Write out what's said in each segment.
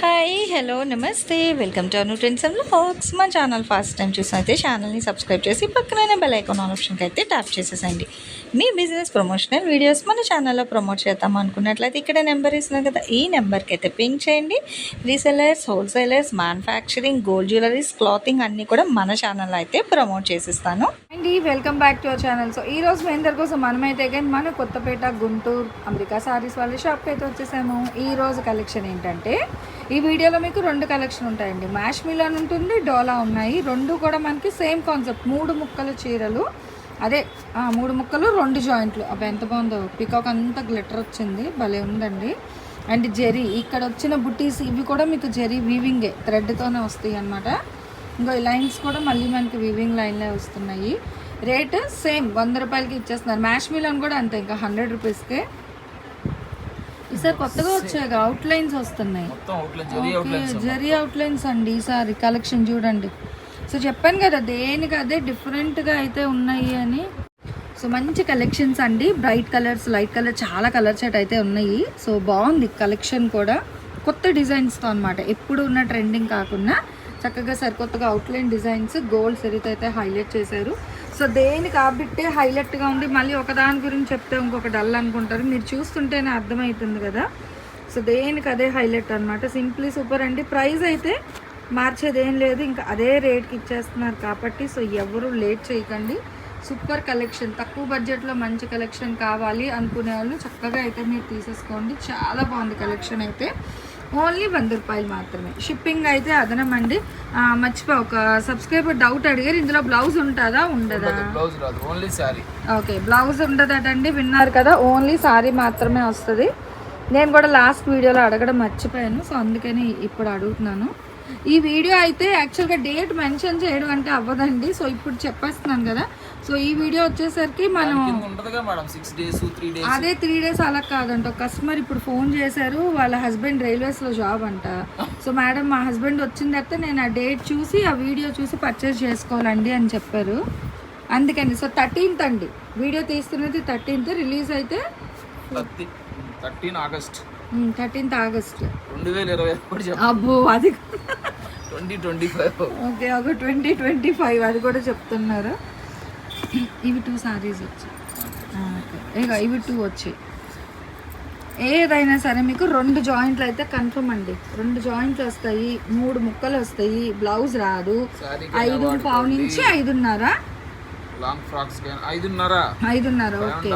Hi hello నమస్తే welcome to Anu trends and facts మా channel first time చూసినైతే ఛానల్ని సబ్స్క్రైబ్ చేసి పక్కనే బెల్ ఐకాన్ ఆప్షన్కి అయితే ట్యాప్ చేసేసండి మీ బిజినెస్ ప్రమోషనల్ వీడియోస్ మన ఛానల్లో ప్రమోట్ చేద్దాం అనుకున్నట్లయితే ఇక్కడ నెంబర్ ఇస్తున్నాం కదా ఈ నెంబర్కి అయితే పింక్ చేయండి. Resellers wholesalers manufacturing gold jewelleries clothing అన్నీ కూడా మన ఛానల్లో అయితే ప్రమోట్ చేసిస్తాను. అండి welcome back to our channel so ఈ రోజు మీ అందరి కోసం మనమైతే కానీ మన కొత్తపేట గుంటూరు అమెరికా సారీస్ వాళ్ళ షాప్కి అయితే వచ్చేసాము. ఈ రోజు కలెక్షన్ ఏంటంటే ఈ వీడియోలో మీకు రెండు కలెక్షన్ ఉంటాయండి. మ్యాష్ మిలన్ ఉంటుంది డోలా ఉన్నాయి. రెండు కూడా మనకి సేమ్ కాన్సెప్ట్. మూడు ముక్కల చీరలు. అదే మూడు ముక్కలు రెండు జాయింట్లు. అవి ఎంత బాగుందో. పికాక్ అంతా గ్లిటర్ వచ్చింది. భలే ఉందండి. అండ్ జెరీ ఇక్కడ వచ్చిన బుటీస్ ఇవి కూడా మీకు జెరీ వీవింగే. థ్రెడ్తోనే వస్తాయి అన్నమాట. ఇంకో ఈ లైన్స్ కూడా మళ్ళీ మనకి వీవింగ్ లైన్లే వస్తున్నాయి. Rate same. వంద రూపాయలకి ఇచ్చేస్తున్నారు. మ్యాష్ మిలన్ కూడా అంతే. ఇంకా హండ్రెడ్ రూపీస్కే ఈసారి కొత్తగా వచ్చాయి అవుట్ లైన్స్ వస్తున్నాయి జరీ అవుట్ లైన్స్ అండి ఈసారి కలెక్షన్ చూడండి. సో చెప్పాను కదా దేనికి అదే డిఫరెంట్గా అయితే ఉన్నాయి అని. సో మంచి కలెక్షన్స్ అండి. బ్రైట్ కలర్స్ లైట్ కలర్ చాలా కలర్ సెట్ అయితే ఉన్నాయి. సో బాగుంది కలెక్షన్ కూడా. కొత్త డిజైన్స్తో అనమాట ఎప్పుడు ఉన్న ట్రెండింగ్ కాకుండా చక్కగా సరికొత్తగా అవుట్లైన్ డిజైన్స్ గోల్డ్ సెరీతో అయితే హైలైట్ చేశారు. సో దేనికి కాబట్టే హైలైట్గా ఉంది. మళ్ళీ ఒకదాని గురించి చెప్తే ఇంకొక డల్ అనుకుంటారు. మీరు చూస్తుంటేనే అర్థమవుతుంది కదా. సో దేనికి అదే హైలైట్ అనమాట సింప్లీ సూపర్ అండి. ప్రైస్ అయితే మార్చేది ఏం లేదు. ఇంకా అదే రేట్కి ఇచ్చేస్తున్నారు కాబట్టి సో ఎవరు లేట్ చేయకండి. Super collection. తక్కువ బడ్జెట్లో మంచి కలెక్షన్ కావాలి అనుకునే వాళ్ళు చక్కగా అయితే మీరు తీసేసుకోండి. చాలా బాగుంది కలెక్షన్ అయితే. ఓన్లీ వంద రూపాయలు మాత్రమే. షిప్పింగ్ అయితే అదనం అండి మర్చిపో ఒక సబ్స్క్రైబర్ డౌట్ అడిగారు ఇందులో బ్లౌజ్ ఉంటుందా ఉండదా? బ్లౌజ్ రాదు ఓన్లీ శారీ ఓకే బ్లౌజ్ ఉండదటండి విన్నారు కదా ఓన్లీ సారీ మాత్రమే వస్తుంది. నేను కూడా లాస్ట్ వీడియోలో అడగడం మర్చిపోయాను సో అందుకని ఇప్పుడు అడుగుతున్నాను. ఈ వీడియో అయితే యాక్చువల్గా డేట్ మెన్షన్ చేయడం అంటే అవ్వదండి. సో ఇప్పుడు చెప్పేస్తున్నాను కదా. సో ఈ వీడియో వచ్చేసరికి మనం అదే త్రీ డేస్ అలా కాదంట. కస్టమర్ ఇప్పుడు ఫోన్ చేశారు. వాళ్ళ హస్బెండ్ రైల్వేస్లో జాబ్ అంట. సో మేడం మా హస్బెండ్ వచ్చిన తర్వాత నేను ఆ డేట్ చూసి ఆ వీడియో చూసి పర్చేస్ చేసుకోవాలండి అని చెప్పారు. అందుకని సో థర్టీన్త్ అండి. వీడియో తీస్తున్నది థర్టీన్త్ రిలీజ్ అయితే thirty thirteen August. Thirteenth August. రెండు వేల ఇరవై ఒకటి అబ్బో అది ట్వంటీ ట్వంటీ ఫైవ్. ఓకే ఒక ట్వంటీ ట్వంటీ ఫైవ్ అది కూడా చెప్తున్నారు. ఇవి టూ సారీస్ వచ్చాయి. ఇక ఇవి టూ వచ్చాయి. ఏదైనా సరే మీకు రెండు జాయింట్లు అయితే కన్ఫర్మ్ అండి. రెండు జాయింట్లు వస్తాయి మూడు ముక్కలు వస్తాయి బ్లౌజ్ రాదు. ఐదు పావు నుంచి ఐదున్నర లాంగ్ ఫ్రాక్స్ కానీ ఐదున్నర. ఐదున్నర ఓకే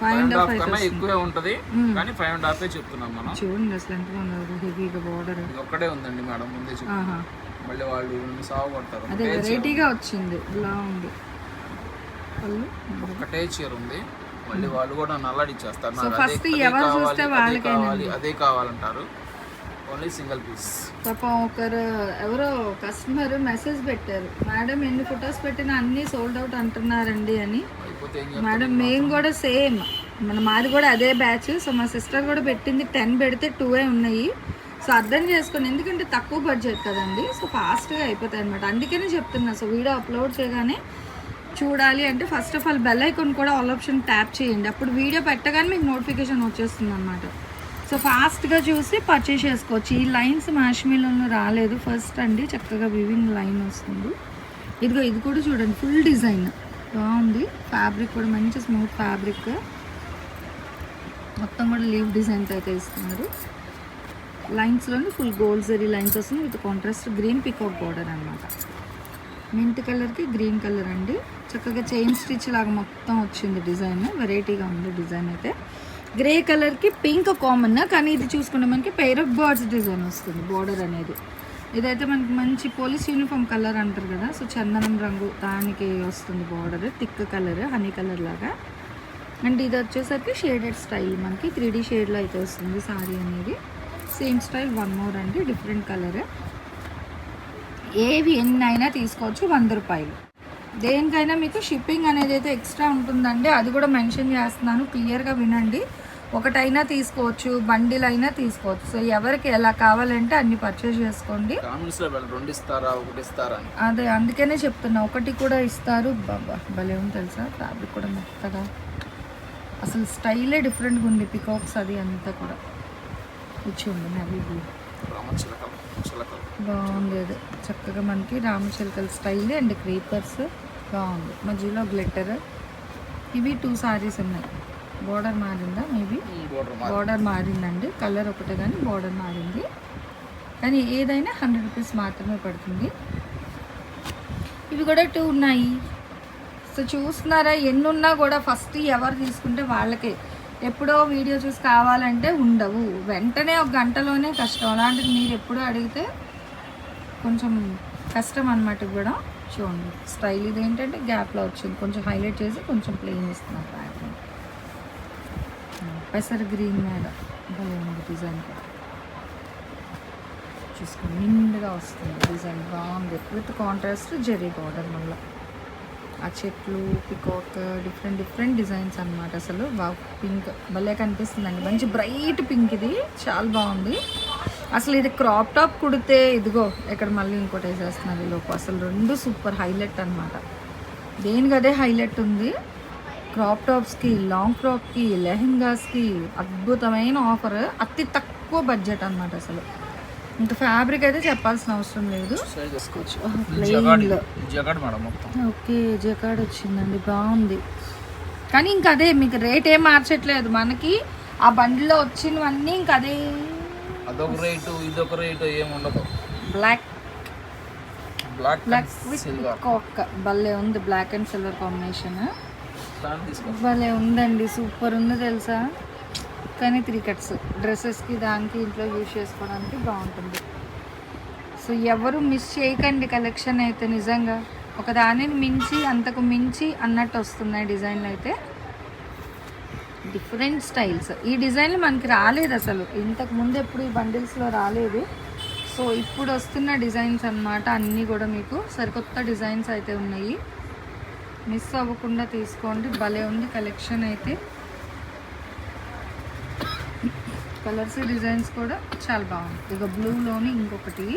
ఫైవ్ అండ్ హాఫ్ కన్నా. ఎక్కువే ఉంటది కానీ ఫైవ్ అండ్ హాఫ్ చెప్తున్నాం మనం. చూడండి అసలు ఎంత బాగున్నారు హెవీగా బార్డర్ ఒక్కటే ఉందండి మేడం ముందే ఆహా. మళ్ళీ వాళ్ళు సాగు కొడతారు. అదే వెరైటీగా వచ్చింది బాగుంది పళ్ళు ఒకటే చీర ఉంది. మళ్ళీ వాళ్ళు కూడా నల్లడిచ్చేస్తారు. నాకు అదే-. కావాలి అదే కావాలంటారు. ఓన్లీ సింగిల్ పీస్ పాపం ఒకరు ఎవరో కస్టమర్ మెసేజ్ పెట్టారు. మేడం ఎన్ని ఫొటోస్ పెట్టినా అన్నీ సోల్డ్ అవుట్ అంటున్నారండి అని. మేడం మేము కూడా సేమ్ మన మాది కూడా అదే బ్యాచ్ సో మా సిస్టర్ కూడా పెట్టింది టెన్ పెడితే టూ ఏ ఉన్నాయి. సో అర్థం చేసుకోండి ఎందుకంటే తక్కువ బడ్జెట్ కదండి. సో ఫాస్ట్గా అయిపోతాయి అనమాట అందుకనే చెప్తున్నా. సో వీడియో అప్లోడ్ చేయగానే చూడాలి అంటే first of all bell icon కూడా ఆల్ ఆప్షన్ ట్యాప్ చేయండి. అప్పుడు వీడియో పెట్టగానే మీకు నోటిఫికేషన్ వచ్చేస్తుంది అనమాట సో ఫాస్ట్గా చూసి పర్చేస్ చేసుకోవచ్చు. ఈ లైన్స్ మ్యాష్మీలో రాలేదు. ఫస్ట్ అండి చక్కగా వివింగ్ లైన్ వస్తుంది. ఇదిగో ఇది కూడా చూడండి ఫుల్ డిజైన్ బాగుంది. ఫ్యాబ్రిక్ కూడా మంచి స్మూత్ ఫ్యాబ్రిక్ మొత్తం కూడా లీవ్ డిజైన్తో అయితే ఇస్తున్నారు. లైన్స్లోనే ఫుల్ గోల్డ్ జరీ లైన్స్ వస్తుంది. With contrast green peacock border అనమాట మింట్ కలర్కి గ్రీన్ కలర్ అండి. చక్కగా చైన్ స్టిచ్ లాగా మొత్తం వచ్చింది డిజైన్ వెరైటీగా ఉంది డిజైన్ అయితే. గ్రే కలర్కి పింక్ కామన్ కానీ ఇది చూసుకుంటే మనకి పెయిర్ ఆఫ్ బర్డ్స్ డిజైన్ వస్తుంది బార్డర్ అనేది. ఇదైతే మనకి మంచి పోలీస్ యూనిఫామ్ కలర్ అంటారు కదా సో చందనం రంగు దానికి వస్తుంది border thick colour honey colour లాగా. అండ్ ఇది వచ్చేసరికి షేడెడ్ స్టైల్ మనకి త్రీ డీ షేడ్లో అయితే వస్తుంది సారీ అనేది. సేమ్ స్టైల్ వన్ మోర్ అండి డిఫరెంట్ కలర్. ఏవి ఎన్ని అయినా తీసుకోవచ్చు వంద రూపాయలు. దేనికైనా మీకు షిప్పింగ్ అనేది అయితే ఎక్స్ట్రా ఉంటుందండి అది కూడా మెన్షన్ చేస్తున్నాను క్లియర్గా వినండి. ఒకటైనా తీసుకోవచ్చు బండిల్ అయినా తీసుకోవచ్చు. సో ఎవరికి ఎలా కావాలంటే అన్ని పర్చేస్ చేసుకోండి. రెండు ఇస్తారా ఒకటి ఇస్తారా అదే అందుకనే చెప్తున్నా. ఒకటి కూడా ఇస్తారు. బాబా భలే ఉంది తెలుసా? ఫ్యాబ్రిక్ కూడా మెత్తగా. అసలు స్టైలే డిఫరెంట్గా ఉంది. పికాక్స్ అది అంతా కూడా. ఇచ్చి ఉంది నవీ బ్లూ బాగుంది అది. చక్కగా మనకి రామచిలకల స్టైల్ అండ్ క్రీపర్స్. బాగుంది. మధ్యలో గ్లిట్టర్. ఇవి టూ సారీస్ ఉన్నాయి. బోర్డర్ మారిందా? మేబీ బోర్డర్ మారిందండి. కలర్ ఒకటే కానీ బార్డర్ మారింది. కానీ ఏదైనా హండ్రెడ్ రూపీస్ మాత్రమే పడుతుంది. ఇవి కూడా టూ ఉన్నాయి. సో చూస్తున్నారా? ఎన్ని ఉన్నా కూడా ఫస్ట్ ఎవరు తీసుకుంటే వాళ్ళకే. ఎప్పుడో వీడియో చూసి కావాలంటే ఉండవు. వెంటనే ఒక గంటలోనే కష్టం. అలాంటిది మీరు ఎప్పుడో అడిగితే కొంచెం కష్టం అనమాట కూడా చూడండి. స్టైల్ ఇది ఏంటంటే గ్యాప్లో వచ్చింది. కొంచెం హైలైట్ చేసి కొంచెం ప్లెయిన్ ఇస్తున్నారు. ప్యాటర్న్ పెసర్ గ్రీన్ మీద భలే ఉంది డిజైన్ చూసుకుని చూసుకోండి నిండుగా వస్తుంది డిజైన్ బాగుంది విత్ కాంట్రాస్ట్ జెరీ బార్డర్ మళ్ళీ ఆ చెట్లు పికాక్ డిఫరెంట్ డిఫరెంట్ డిజైన్స్ అనమాట అసలు. బాగా పింక్ భలే కనిపిస్తుందండి. మంచి బ్రైట్ పింక్ ఇది. చాలా బాగుంది. అసలు ఇది క్రాప్ టాప్ కుడితే ఇదిగో ఇక్కడ మళ్ళీ ఇంకోటి వేసేస్తున్నారు ఈ లోపు. అసలు రెండు సూపర్ హైలైట్ అనమాట దేనికి అదే హైలైట్ ఉంది? క్రాప్ టాప్స్కి లాంగ్ ఫ్రాక్కి లెహెంగాస్కి అద్భుతమైన ఆఫర్ అతి తక్కువ బడ్జెట్ అన్నమాట అసలు. ఇంకా ఫ్యాబ్రిక్ అయితే చెప్పాల్సిన అవసరం లేదు. ఓకే జకాడ్ వచ్చిందండి బాగుంది. కానీ ఇంకా అదే మీకు రేట్ ఏం మార్చట్లేదు. మనకి ఆ బండిలో వచ్చినవన్నీ ఇంకా అదే అదొక రేటు ఇదొక rate black black black with కాక్ భలే ఉంది బ్లాక్ అండ్ సిల్వర్ కాంబినేషన్ భలే ఉందండి సూపర్ ఉంది తెలుసా? కానీ త్రీ కట్స్ డ్రెస్సెస్కి దానికి ఇంట్లో యూజ్ చేసుకోవడానికి బాగుంటుంది. సో ఎవరు మిస్ చేయకండి కలెక్షన్ అయితే నిజంగా. ఒక దానిని మించి అంతకు మించి అన్నట్టు వస్తున్నాయి డిజైన్లు అయితే. డిఫరెంట్ స్టైల్స్ ఈ డిజైన్లు మనకి రాలేదు అసలు. ఇంతకు ముందు ఎప్పుడు ఈ బండిల్స్లో రాలేదు. సో ఇప్పుడు వస్తున్న డిజైన్స్ అన్నమాట అన్నీ కూడా మీకు సరికొత్త డిజైన్స్ అయితే ఉన్నాయి. మిస్ అవ్వకుండా తీసుకోండి. భలే ఉంది కలెక్షన్ అయితే. కలర్స్ డిజైన్స్ కూడా చాలా బాగుంది. ఇక బ్లూలోని ఇంకొకటి.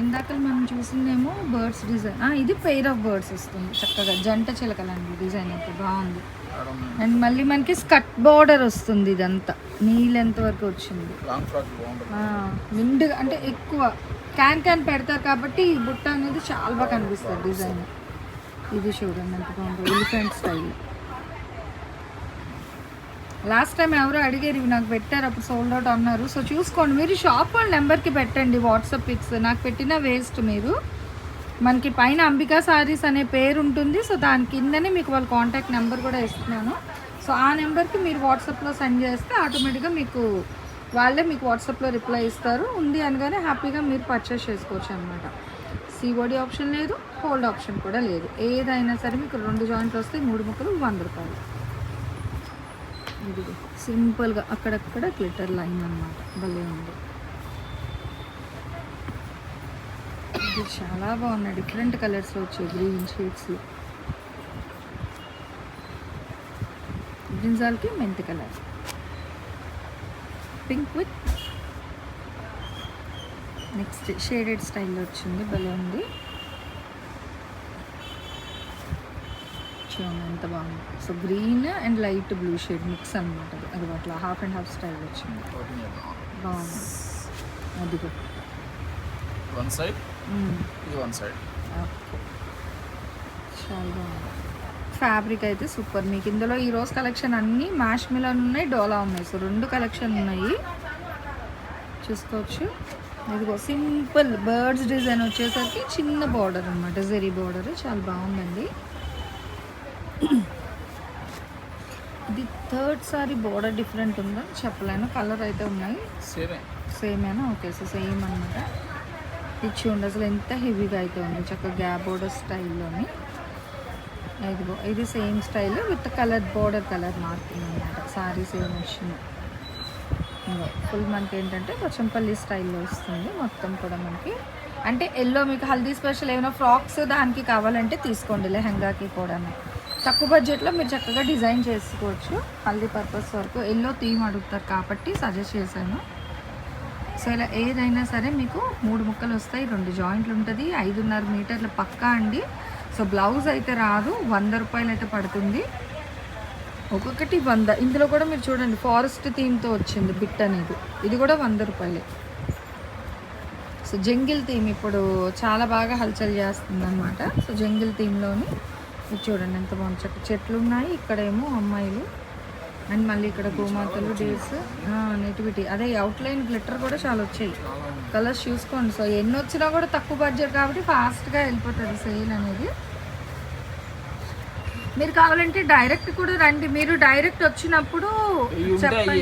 ఇందాక మనం చూసిందేమో బర్డ్స్ డిజైన్. ఇది పెయిర్ ఆఫ్ బర్డ్స్ వస్తుంది చక్కగా జంట చిలకలండి డిజైన్ అయితే. బాగుంది. అండ్ మళ్ళీ మనకి స్కట్ బార్డర్ వస్తుంది ఇదంతా. నీ లెంత్ వరకు వచ్చింది? నిండుగా అంటే ఎక్కువ. క్యాన్ క్యాన్ పెడతారు కాబట్టి ఈ బుట్ట అనేది చాలా బాగా కనిపిస్తుంది డిజైన్. ఇది చూడండి ఎంత బాగుంటుంది ఎలిఫెంట్ స్టైల్ లాస్ట్ టైం ఎవరో అడిగారు ఇవి నాకు పెట్టారు అప్పుడు సోల్డ్ అవుట్ అన్నారు. సో చూసుకోండి మీరు షాప్ వాళ్ళ నెంబర్కి పెట్టండి వాట్సాప్ పిక్స్ నాకు పెట్టిన వేస్ట్ మీరు. మనకి పైన అంబికా సారీస్ అనే పేరు ఉంటుంది సో దాని కిందనే మీకు వాళ్ళ కాంటాక్ట్ నెంబర్ కూడా ఇస్తున్నాను. సో ఆ నెంబర్కి మీరు వాట్సాప్లో సెండ్ చేస్తే ఆటోమేటిక్గా మీకు వాళ్ళే మీకు వాట్సాప్లో రిప్లై ఇస్తారు. ఉంది అనగానే హ్యాపీగా మీరు పర్చేస్ చేసుకోవచ్చు అనమాట సిఓడి ఆప్షన్ లేదు హోల్డ్ ఆప్షన్ కూడా లేదు. ఏదైనా సరే మీకు రెండు జాయింట్లు వస్తే మూడు ముక్కలు వంద రూపాయలు. ఇది సింపుల్గా అక్కడక్కడ గ్లిటర్ లైన్ అన్నమాట. భలే ఉంది. ఇది చాలా బాగున్నాయి. డిఫరెంట్ కలర్స్లో వచ్చాయి గ్రీన్ షేడ్స్. బ్రింజాల్కి మెంతి colour. Pink with next shaded స్టైల్లో వచ్చింది భలే ఉంది. చూడండి ఎంత బాగుంది. So green and light blue shade mix అనమాట అది. అట్లా హాఫ్ అండ్ హాఫ్ స్టైల్ వచ్చింది. బాగుంది. అదిగో. One side. ఇది వన్ సైడ్. చాలా బాగుంది. ఫ్యాబ్రిక్ అయితే సూపర్. మీకు ఇందులో ఈ రోజు కలెక్షన్ అన్నీ మ్యాష్ మిలన్ ఉన్నాయి డోలా ఉన్నాయి. సో రెండు కలెక్షన్ ఉన్నాయి. చూసుకోవచ్చు. ఇదిగో సింపుల్ బర్డ్స్ డిజైన్ వచ్చేసరికి చిన్న బార్డర్ అనమాట జెరీ బార్డర్ చాలా బాగుందండి. ఇది థర్డ్ సారీ బార్డర్ డిఫరెంట్ ఉందా? చెప్పలేను. కలర్ అయితే ఉన్నాయి. సేమే సేమేనా ఓకే సో సేమ్ అనమాట ఇది చూడండి అసలు ఎంత హెవీగా అయితే ఉంది. చక్కగా గ్యాప్ బోర్డర్ స్టైల్లోని ఇదిగో ఇది same style with colour border colour marking అనమాట సారీ సేమ్ వచ్చింది ఫుల్ మనకి ఏంటంటే పోచంపల్లి స్టైల్లో వస్తుంది మొత్తం కూడా మనకి. అంటే ఎల్లో మీకు హల్దీ స్పెషల్ ఏమైనా ఫ్రాక్స్ దానికి కావాలంటే తీసుకోండి లెహంగాకి కూడా తక్కువ బడ్జెట్లో మీరు చక్కగా డిజైన్ చేసుకోవచ్చు. హల్దీ పర్పస్ వరకు ఎల్లో థీమ్ అడుగుతారు కాబట్టి సజెస్ట్ చేశాను. సో ఇలా ఏదైనా సరే మీకు మూడు ముక్కలు వస్తాయి రెండు జాయింట్లు ఉంటుంది ఐదున్నర మీటర్ల పక్కా అండి. సో బ్లౌజ్ అయితే రాదు వంద రూపాయలు అయితే పడుతుంది. ఒక్కొక్కటి వంద. ఇందులో కూడా మీరు చూడండి ఫారెస్ట్ థీమ్తో వచ్చింది బిట్ అనేది. ఇది కూడా వంద రూపాయలే. సో జంగిల్ థీమ్ ఇప్పుడు చాలా బాగా హల్చల్ చేస్తుంది అనమాట సో జంగిల్ థీమ్లోని ఇది చూడండి ఎంత బాగుంది. చెట్టు చెట్లు ఉన్నాయి ఇక్కడేమో అమ్మాయిలు. అండ్ మళ్ళీ ఇక్కడ గోమాతలు డేస్ నెటివిటీ అదే అవుట్లైన్ గ్లిటర్ కూడా చాలా వచ్చాయి. కలర్స్ చూసుకోండి. సో ఎన్ని వచ్చినా కూడా తక్కువ బడ్జెట్ కాబట్టి ఫాస్ట్గా వెళ్ళిపోతుంది సేల్ అనేది. మీరు కావాలంటే డైరెక్ట్ కూడా రండి. మీరు డైరెక్ట్ వచ్చినప్పుడు చెప్పండి.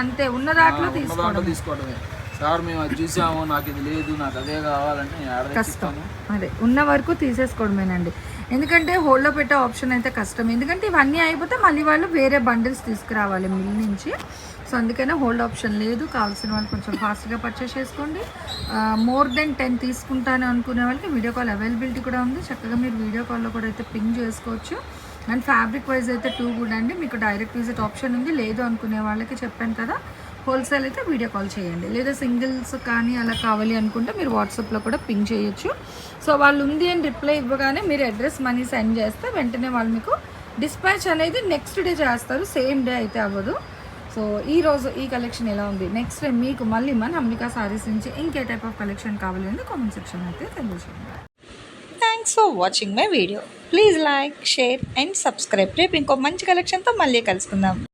అంతే. ఉన్న దాంట్లో తీసుకోవడమే. సార్ మేము అది చూసాము నాకు ఇది లేదు నాకు అదే కావాలంటే కష్టం. అదే. ఉన్న వరకు తీసేసుకోవడమేనండి. ఎందుకంటే హోల్డ్లో పెట్టే ఆప్షన్ అయితే కష్టం. ఎందుకంటే ఇవన్నీ అయిపోతే మళ్ళీ వాళ్ళు వేరే బండిల్స్ తీసుకురావాలి మిల్ నుంచి. సో అందుకనే హోల్డ్ ఆప్షన్ లేదు. కావాల్సిన వాళ్ళు కొంచెం ఫాస్ట్గా పర్చేస్ చేసుకోండి. మోర్ దెన్ టెన్ తీసుకుంటాను అనుకునే వాళ్ళకి వీడియో కాల్ అవైలబిలిటీ కూడా ఉంది. చక్కగా మీరు వీడియో కాల్లో కూడా అయితే పింగ్ చేసుకోవచ్చు. అండ్ ఫ్యాబ్రిక్ వైజ్ అయితే టూ కూడా అండి. మీకు డైరెక్ట్ విజిట్ ఆప్షన్ ఉంది. లేదు అనుకునే వాళ్ళకి చెప్పాను కదా. హోల్సేల్ అయితే వీడియో కాల్ చేయండి. లేదా సింగిల్స్ కానీ అలా కావాలి అనుకుంటే మీరు వాట్సాప్లో కూడా పింగ్ చేయొచ్చు. సో వాళ్ళు ఉంది అని రిప్లై ఇవ్వగానే మీరు అడ్రస్ మనీ సెండ్ చేస్తే వెంటనే వాళ్ళు మీకు డిస్పాచ్ అనేది నెక్స్ట్ డే చేస్తారు. సేమ్ డే అయితే అవ్వదు. సో ఈ రోజు ఈ కలెక్షన్ ఎలా ఉంది? నెక్స్ట్ డే మీకు మళ్ళీ మన అంబికా సారీస్ నుంచి ఇంకే టైప్ ఆఫ్ కలెక్షన్ కావాలి అని కామెంట్ సెక్షన్ అయితే తెలియజేయండి. Thanks for watching my video please like share and subscribe రేపు ఇంకో మంచి కలెక్షన్తో మళ్ళీ కలుసుకుందాం.